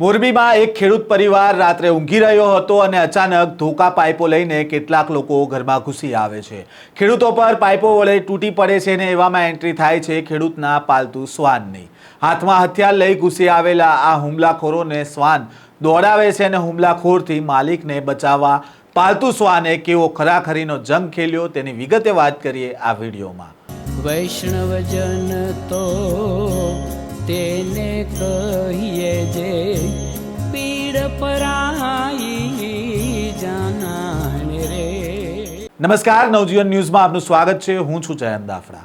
મોરબીમાં એક ખેડૂત પરિવાર રાત્રે ઊંઘી રહ્યો હતો અને અચાનક ધોકા પાઇપો લઈને કેટલાક લોકો ઘરમાં ઘૂસી આવે છે. ખેડૂતો પર પાઇપો વડે તૂટી પડે છે ને એવામાં એન્ટ્રી થાય છે ખેડૂતના પાલતુ શ્વાનની. હાથમાં હથિયાર લઈ ઘૂસી આવેલા આ હુમલાખોરોને શ્વાન દોડાવે છે અને હુમલાખોરથી માલિકને બચાવવા પાલતુ શ્વાને કેવો ખરાખરીનો જંગ ખેલ્યો તેની વિગતે વાત કરીએ આ વિડીયોમાં. વૈષ્ણવજન તો તેને કહીએ જે નમસ્કાર, નવજીવન ન્યૂઝમાં આપનું સ્વાગત છે. હું છું જયંત દાફડા.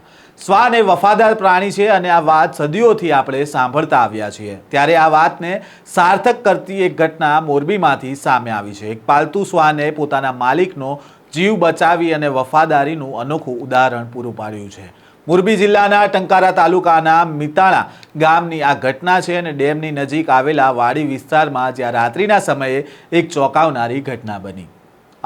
શ્વાન એ વફાદાર પ્રાણી છે અને આ વાત સદીઓથી આપણે સાંભળતા આવ્યા છીએ. ત્યારે આ વાતને સાર્થક કરતી એક ઘટના મોરબીમાંથી સામે આવી છે. એક પાલતુ શ્વાને પોતાના માલિકનો જીવ બચાવી અને વફાદારીનું અનોખું ઉદાહરણ પૂરું પાડ્યું છે. મોરબી જિલ્લાના ટંકારા તાલુકાના મિતાણા ગામની આ ઘટના છે અને ડેમની નજીક આવેલા વાડી વિસ્તારમાં જ્યાં રાત્રિના સમયે એક ચોંકાવનારી ઘટના બની.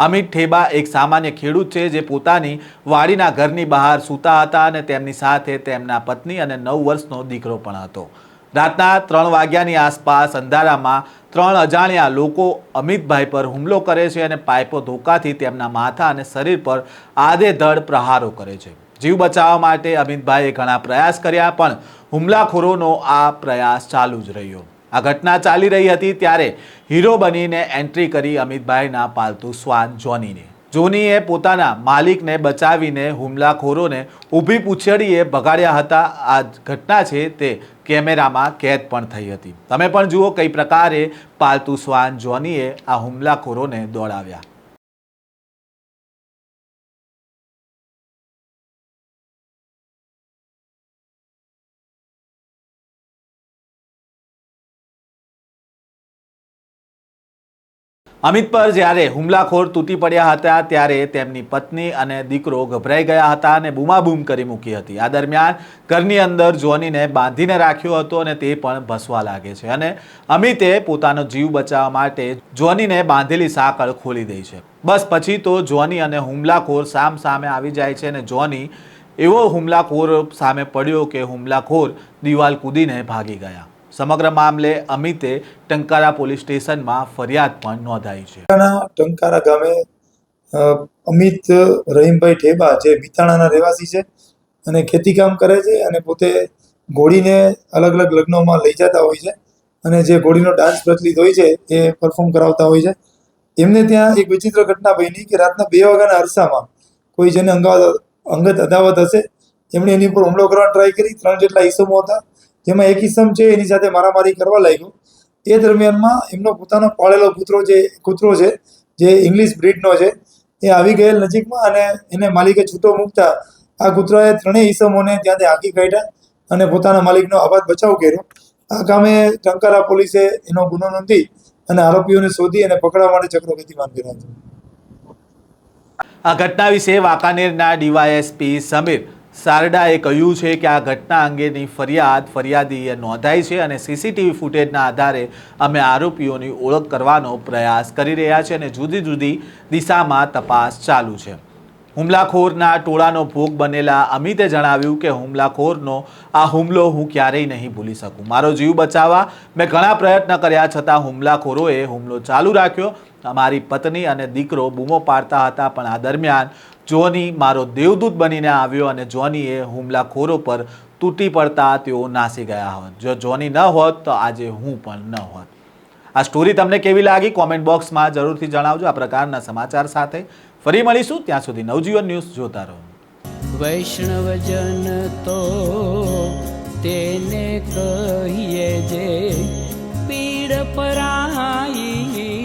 અમિત ઠેબા એક સામાન્ય ખેડૂત છે જે પોતાની વાડીના ઘરની બહાર સૂતા હતા અને તેમની સાથે તેમના પત્ની અને નવ વર્ષનો દીકરો પણ હતો. રાતના ત્રણ વાગ્યાની આસપાસ અંધારામાં ત્રણ અજાણ્યા લોકો અમિતભાઈ પર હુમલો કરે છે અને પાઇપો ધોકાથી તેમના માથા અને શરીર પર આધેધડ પ્રહારો કરે છે. જીવ બચાવવા માટે અમિતભાઈએ ઘણા પ્રયાસ કર્યા, પણ હુમલાખોરોનો આ પ્રયાસ ચાલુ જ રહ્યો. આ ઘટના ચાલી રહી હતી ત્યારે હીરો બનીને એન્ટ્રી કરી અમિતભાઈના પાલતુ શ્વાન જોનીને. જોનીએ પોતાના માલિકને બચાવીને હુમલાખોરોને ઊભી પૂંછડીએ ભગાડ્યા હતા. આ ઘટના છે તે કેમેરામાં કેદ પણ થઈ હતી. તમે પણ જુઓ કઈ પ્રકારે પાલતુ શ્વાન જોનીએ આ હુમલાખોરોને દોડાવ્યા. અમિત પર જ્યારે હુમલાખોર તૂટી પડ્યા હતા, ત્યારે તેમની પત્ની અને દીકરો ગભરાઈ ગયા હતા અને બૂમાબૂમ કરી મૂકી હતી. આ દરમિયાન ઘરની અંદર જોનીને બાંધીને રાખ્યો હતો અને તે પણ ભસવા લાગે છે અને અમિતે પોતાનો જીવ બચાવવા માટે જોનીને બાંધેલી સાંકળ ખોલી દે છે. બસ પછી તો જોની અને હુમલાખોર સામ સામે આવી જાય છે અને જોની એવો હુમલાખોર સામે પડ્યો કે હુમલાખોર દિવાલ કૂદીને ભાગી ગયા. સમગ્ર મામલે અમિતે ટંકારા પોલીસ સ્ટેશનમાં ફરિયાદ પણ નોંધાઈ છે. ટંકારા ગામે અમિત રહીમભાઈ ઠેબા જે મિતાણાના રહેવાસી છે અને ખેતીકામ કરે છે અને પોતે ઘોડીને અલગ અલગ લગ્નોમાં લઈ જતા હોય છે અને જે ઘોડીનો ડાન્સ પ્રચલિત હોય છે એ પરફોર્મ કરાવતા હોય છે. એમને ત્યાં એક વિચિત્ર ઘટના બની કે રાતના બે વાગ્યાના અરસામાં કોઈ જેને અંગાવત અંગત અદાવત હશે, એમણે એની ઉપર હુમલો કરવાની ટ્રાય કરી. ત્રણ જેટલા ઈસમો હતા જેમાં એક ઈસમ છે, એની સાથે મારામારી કરવા લાગ્યો. એ દરમિયાનમાં એમનો પોતાનો પાળેલો કૂતરો જે, કૂતરો છે, જે ઇંગ્લિશ બ્રિડનો છે, એ આવી ગયેલ નજીકમાં અને એને માલિકે છૂટો મૂકતા આ કૂતરાએ ત્રણેય ઈસમોને ત્યાંથી હાંકી કાઢ્યા અને પોતાના માલિકનો આબાદ બચાવ કર્યો. આ કામે ટંકારા પોલીસે એનો ગુનો નોંધી અને આરોપીઓને શોધી અને પકડવા માટે ચક્રો ગતિમાન કર્યા છે આ ઘટના વિશે વાંકાનેરના ડીવાયએસપી સમીર સારડાએ કહ્યું છે કે આ ઘટના અંગેની ફરિયાદ ફરિયાદીએ નોંધાઈ છે અને સીસીટીવી ફૂટેજના આધારે અમે આરોપીઓની ઓળખ કરવાનો પ્રયાસ કરી રહ્યા છે અને જુદી જુદી દિશામાં તપાસ ચાલુ છે. હુમલાખોરના ટોળાનો ભોગ બનેલા અમિતે જણાવ્યું કે હુમલાખોરનો આ હુમલો હું ક્યારેય નહીં ભૂલી શકું. મારો જીવ બચાવવા મેં ઘણા પ્રયત્ન કર્યા, છતાં હુમલાખોરોએ હુમલો ચાલુ રાખ્યો. અમારી પત્ની અને દીકરો બૂમો પાડતા હતા, પણ આ દરમિયાન જોની મારો દેવદૂત બનીને આવ્યો અને જોનીએ હુમલાખોરો પર તૂટી પડતા તેઓ નાસી ગયા હોત. જો જોની ન હોત, તો આજે હું પણ ન હોત. આ સ્ટોરી તમને કેવી લાગી? કોમેન્ટ બોક્સમાં જરૂરથી જણાવજો. આ પ્રકારના સમાચાર સાથે ફરી મળીશું. ત્યાં સુધી નવજીવન ન્યૂઝ જોતા રહો. વૈષ્ણવજન તો તેને કહીએ જે પીડ પરાઈ